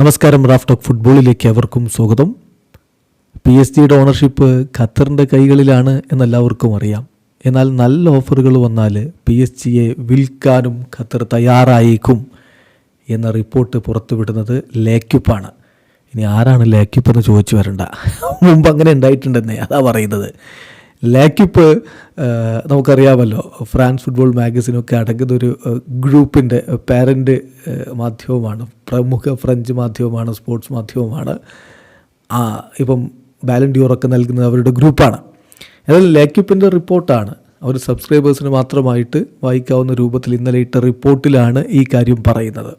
നമസ്കാരം Raf talk ഫുട്ബോളിലേക്ക് അവർക്കും സ്വാഗതം. പി എസ് ജിയുടെ ഓണർഷിപ്പ് ഖത്തറിന്റെ കൈകളിലാണ് എന്നെല്ലാവർക്കും അറിയാം. എന്നാൽ നല്ല ഓഫറുകൾ വന്നാൽ പി എസ് ജിയെ വിൽക്കാനും ഖത്തർ തയ്യാറായേക്കും എന്ന റിപ്പോർട്ട് പുറത്തുവിടുന്നത് ലേക്യുപ്പാണ്. ഇനി ആരാണ് ലേക്യുപ്പ് എന്ന് ചോദിച്ചു വരണ്ട. മുമ്പ് അങ്ങനെ ഉണ്ടായിട്ടുണ്ടെന്നേ അതാ പറയുന്നത്. ലേക്യുപ്പ് നമുക്കറിയാമല്ലോ ഫ്രാൻസ് ഫുട്ബോൾ മാഗസിനൊക്കെ അടങ്ങുന്ന ഒരു ഗ്രൂപ്പിന്റെ പാരന്റ് മാധ്യമമാണ്. പ്രമുഖ ഫ്രഞ്ച് മാധ്യമമാണ് സ്പോർട്സ് മാധ്യമമാണ്. ആ ഇപ്പം ബാലൻഡിയോറൊക്കെ നൽകുന്നത് അവരുടെ ഗ്രൂപ്പാണ്. ഏതായാലും ലാക്യുപ്പിന്റെ റിപ്പോർട്ടാണ്. അവർ സബ്സ്ക്രൈബേഴ്സിന് മാത്രമായിട്ട് വായിക്കാവുന്ന രൂപത്തിൽ ഇന്നലെ ഇട്ട റിപ്പോർട്ടിലാണ് ഈ കാര്യം പറയുന്നത്.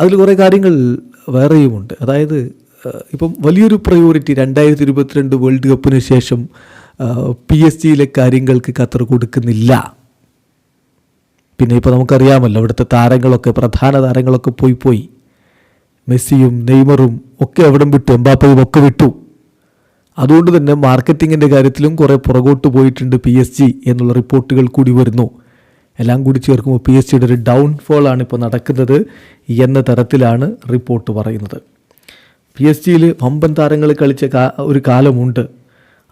അതിൽ കുറേ കാര്യങ്ങൾ വേറെയുമുണ്ട്. അതായത് ഇപ്പം വലിയൊരു പ്രയോറിറ്റി രണ്ടായിരത്തി ഇരുപത്തിരണ്ട് വേൾഡ് കപ്പിന് ശേഷം പി എസ് ജിയിലെ കാര്യങ്ങൾക്ക് ഖത്തർ കൊടുക്കുന്നില്ല. പിന്നെ ഇപ്പോൾ നമുക്കറിയാമല്ലോ ഇവിടുത്തെ താരങ്ങളൊക്കെ പ്രധാന താരങ്ങളൊക്കെ പോയി പോയി. മെസ്സിയും നെയ്മറും ഒക്കെ എവിടം വിട്ടു എംബാപ്പയും ഒക്കെ വിട്ടു. അതുകൊണ്ട് തന്നെ മാർക്കറ്റിങ്ങിന്റെ കാര്യത്തിലും കുറേ പുറകോട്ട് പോയിട്ടുണ്ട് പി എസ് ജി എന്നുള്ള റിപ്പോർട്ടുകൾ കൂടി വരുന്നു. എല്ലാം കൂടി ചേർക്കുമ്പോൾ പി എസ് ജിയുടെ ഒരു ഡൗൺഫോളാണ് ഇപ്പോൾ നടക്കുന്നത് എന്ന തരത്തിലാണ് റിപ്പോർട്ട് പറയുന്നത്. പി എസ് ജിയിൽ വമ്പൻ താരങ്ങൾ കളിച്ച ഒരു കാലമുണ്ട്.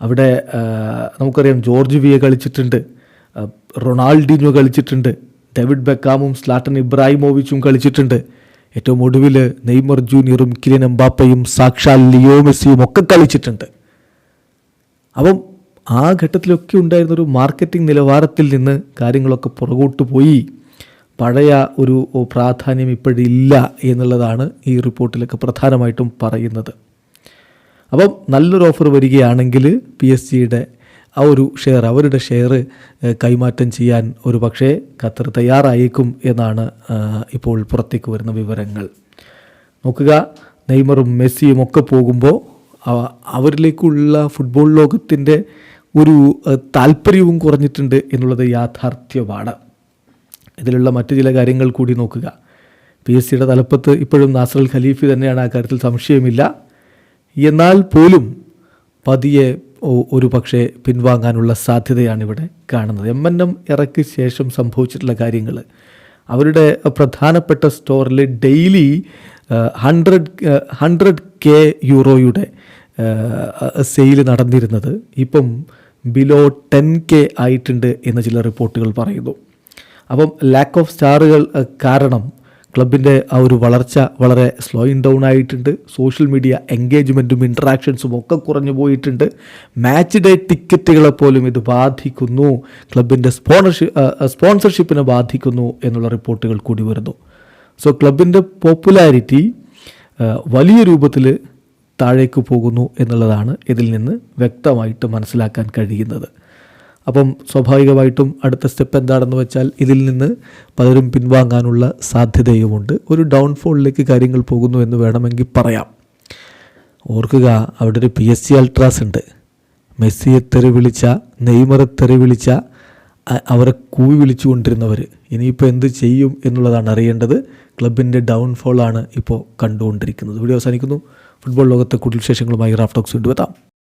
അവിടെ നമുക്കറിയാം ജോർജ് വിയെ കളിച്ചിട്ടുണ്ട്. റൊണാൾഡിനോ കളിച്ചിട്ടുണ്ട്. ഡേവിഡ് ബെക്കാമും സ്ലാട്ടൻ ഇബ്രാഹിമോവിച്ചും കളിച്ചിട്ടുണ്ട്. ഏറ്റവും ഒടുവിൽ നെയ്മർ ജൂനിയറും കിലിൻ എംബാപ്പയും സാക്ഷാൽ ലിയോ മെസ്സിയും ഒക്കെ കളിച്ചിട്ടുണ്ട്. അപ്പം ആ ഘട്ടത്തിലൊക്കെ ഉണ്ടായിരുന്നൊരു മാർക്കറ്റിംഗ് നിലവാരത്തിൽ നിന്ന് കാര്യങ്ങളൊക്കെ പുറകോട്ട് പോയി. പഴയ ഒരു പ്രാധാന്യം ഇപ്പോഴില്ല എന്നുള്ളതാണ് ഈ റിപ്പോർട്ടിലൊക്കെ പ്രധാനമായിട്ടും പറയുന്നത്. അപ്പം നല്ലൊരു ഓഫർ വരികയാണെങ്കിൽ പി എസ് ജിയുടെ ആ ഒരു ഷെയർ അവരുടെ ഷെയർ കൈമാറ്റം ചെയ്യാൻ ഒരു പക്ഷേ ഖത്തർ തയ്യാറായേക്കും എന്നാണ് ഇപ്പോൾ പുറത്തേക്ക് വരുന്ന വിവരങ്ങൾ. നോക്കുക നെയ്മറും മെസ്സിയും ഒക്കെ പോകുമ്പോൾ അവരിലേക്കുള്ള ഫുട്ബോൾ ലോകത്തിന്റെ ഒരു താല്പര്യവും കുറഞ്ഞിട്ടുണ്ട് എന്നുള്ളത് യാഥാർത്ഥ്യമാണ്. ഇതിലുള്ള മറ്റു ചില കാര്യങ്ങൾ കൂടി നോക്കുക. പി എസ് സിയുടെ തലപ്പത്ത് ഇപ്പോഴും നാസർ ഖലീഫി തന്നെയാണ് ആ കാര്യത്തിൽ സംശയമില്ല. എന്നാൽ പോലും പതിയെ ഒരു പക്ഷേ പിൻവാങ്ങാനുള്ള സാധ്യതയാണ് ഇവിടെ കാണുന്നത്. എം എൻ എം ഇറക്കി ശേഷം സംഭവിച്ചിട്ടുള്ള കാര്യങ്ങൾ അവരുടെ പ്രധാനപ്പെട്ട സ്റ്റോറിൽ ഡെയിലി ഹൺഡ്രഡ് ഹൺഡ്രഡ് കെ യൂറോയുടെ സെയിൽ നടന്നിരുന്നത്. ഇപ്പം ബിലോ ടെൻ കെ ആയിട്ടുണ്ട് എന്ന് ചില റിപ്പോർട്ടുകൾ പറയുന്നു. അപ്പം ലാക്ക് ഓഫ് സ്റ്റാറുകൾ കാരണം ക്ലബിന്റെ ആ ഒരു വളർച്ച വളരെ സ്ലോയിങ് ഡൗൺ ആയിട്ടുണ്ട്. സോഷ്യൽ മീഡിയ എൻഗേജ്മെന്റും ഇൻട്രാക്ഷൻസും ഒക്കെ കുറഞ്ഞു പോയിട്ടുണ്ട്. മാച്ച് ഡേ ടിക്കറ്റുകളെ പോലും ഇത് ബാധിക്കുന്നു. ക്ലബിന്റെ സ്പോണർഷിപ്പ് സ്പോൺസർഷിപ്പിനെ ബാധിക്കുന്നു എന്നുള്ള റിപ്പോർട്ടുകൾ കൂടി വരുന്നു. സോ ക്ലബിന്റെ പോപ്പുലാരിറ്റി വലിയ രൂപത്തിൽ താഴേക്ക് പോകുന്നു എന്നുള്ളതാണ് ഇതിൽ നിന്ന് വ്യക്തമായിട്ട് മനസ്സിലാക്കാൻ കഴിയുന്നത്. അപ്പം സ്വാഭാവികമായിട്ടും അടുത്ത സ്റ്റെപ്പ് എന്താണെന്ന് വെച്ചാൽ ഇതിൽ നിന്ന് പലരും പിൻവാങ്ങാനുള്ള സാധ്യതയുമുണ്ട്. ഒരു ഡൗൺഫോളിലേക്ക് കാര്യങ്ങൾ പോകുന്നു എന്ന് വേണമെങ്കിൽ പറയാം. ഓർക്കുക അവിടെ ഒരു പി എസ് സി അൾട്രാസ് ഉണ്ട്. മെസ്സിയെ തെറി വിളിച്ച നെയ്മറെ തെറി വിളിച്ച അവരെ കൂവി വിളിച്ചുകൊണ്ടിരുന്നവർ ഇനിയിപ്പോൾ എന്ത് ചെയ്യും എന്നുള്ളതാണ് അറിയേണ്ടത്. ക്ലബിന്റെ ഡൗൺഫോളാണ് ഇപ്പോൾ കണ്ടുകൊണ്ടിരിക്കുന്നത്. ഇവിടെ അവസാനിക്കുന്നു. ഫുട്ബോൾ ലോകത്തെ കൂടുതൽ വിശേഷങ്ങളുമായി റാഫ്റ്റോക്സ് കൊണ്ടുവെത്താം